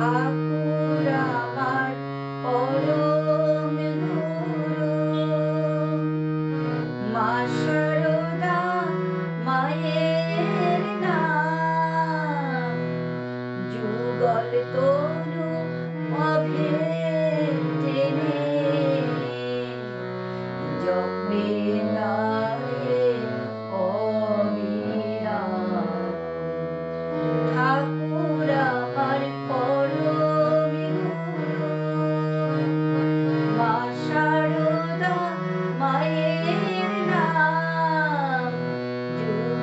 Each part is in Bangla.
ঠাকুর আমার পরম গুরু মাসা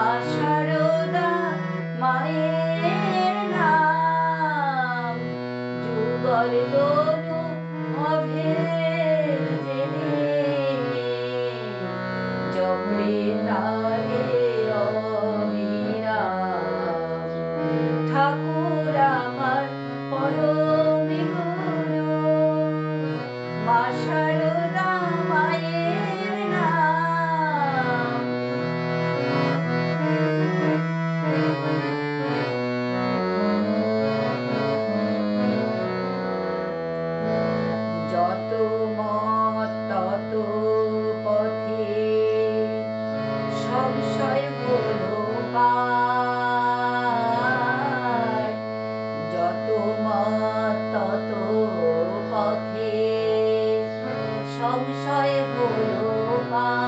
I'll try Hashkaru. সংশয় হলো পা